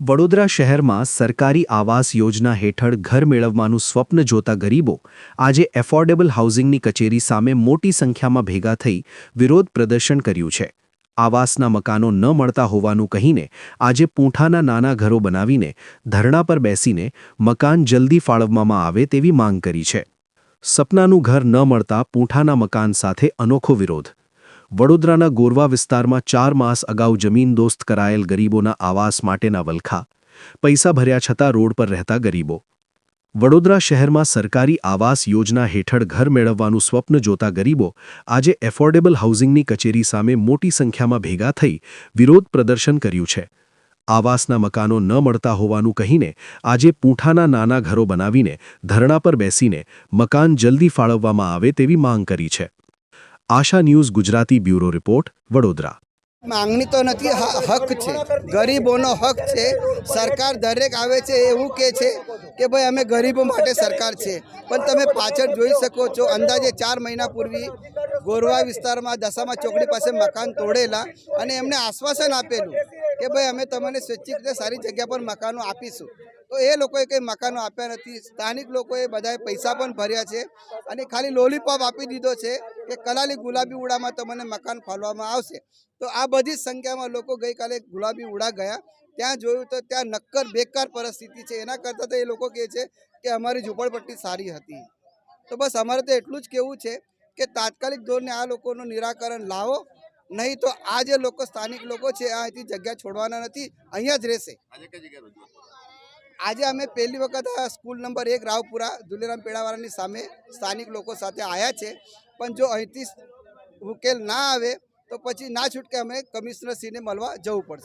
વડોદરા શહેરમાં સરકારી આવાસ યોજના હેઠળ ઘર મેળવવાનું સ્વપ્ન જોતા ગરીબો આજે એફોર્ડેબલ હાઉસિંગની કચેરી સામે મોટી સંખ્યામાં ભેગા થઈ વિરોધ પ્રદર્શન કર્યું છે. આવાસના મકાનો ન મળતા હોવાનું કહીને આજે પૂંઠાના નાના ઘરો બનાવીને ધરણા પર બેસીને મકાન જલ્દી ફાળવવામાં આવે તેવી માંગ કરી છે. સપનાનું ઘર ન મળતા પૂંઠાના મકાન સાથે અનોખો વિરોધ વડોદરાના ગોરવા વિસ્તારમાં ચાર માસ અગાઉ જમીન દોસ્ત કરાયેલ ગરીબોના આવાસ માટેના વલખા. પૈસા ભર્યા છતાં રોડ પર રહેતા ગરીબો. વડોદરા શહેરમાં સરકારી આવાસ યોજના હેઠળ ઘર મેળવવાનું સ્વપ્ન જોતા ગરીબો આજે એફોર્ડેબલ હાઉસિંગની કચેરી સામે મોટી સંખ્યામાં ભેગા થઈ વિરોધ પ્રદર્શન કર્યું છે. આવાસના મકાનો ન મળતા હોવાનું કહીને આજે પૂંઠાના નાના ઘરો બનાવીને ધરણા પર બેસીને મકાન જલ્દી ફાળવવામાં આવે તેવી માંગ કરી છે. Asha news Gujarati bureau report, Vadodara. માંગણી તો નથી હક છે. ગરીબોનો હક છે. સરકાર દરેક આવે છે, એવું કે છે કે ભાઈ અમે ગરીબો માટે સરકાર છે. પણ તમે પાછળ જોઈ શકો છો, અંદાજે ચાર મહિના પૂર્વી ગોરવા વિસ્તારમાં દશામાં ચોકડી પાસે મકાન તોડેલા અને એમને આશ્વાસન આપેલું કે ભાઈ અમે તમને સ્વૈચ્છિક રીતે સારી જગ્યા પર મકાનો આપીશું. તો એ લોકોએ કંઈ મકાનો આપ્યા નથી. સ્થાનિક લોકોએ બધાએ પૈસા પણ ભર્યા છે અને ખાલી લોલીપોપ આપી દીધો છે. કે કલાલી ગુલાબી ઉડામાં તમને મકાન ફાળવામાં આવશે. તો આ બધી જ સંખ્યામાં લોકો ગઈકાલે ગુલાબી ઉડા ગયા. ત્યાં જોયું તો ત્યાં નક્કર બેકાર પરિસ્થિતિ છે. એના કરતાં તો એ લોકો કહે છે કે અમારી ઝૂંપડપટ્ટી સારી હતી. તો બસ અમારે તો એટલું જ કહેવું છે કે તાત્કાલિક ધોરણે આ લોકોનું નિરાકરણ લાવો. નહીં તો આ જે લોકો સ્થાનિક લોકો છે આ અહીંથી જગ્યા છોડવાના નથી અહીંયા જ રહેશે. આજે અમે પહેલી વખત આ સ્કૂલ નંબર એક રાવપુરા દુલેરામ પેડાવાળાની સામે સ્થાનિક લોકો સાથે આવ્યા છે. પણ જો અહીંથી ઉકેલ ના આવે તો પછી ના છૂટકે અમે કમિશનરશ્રીને મળવા જવું પડશે.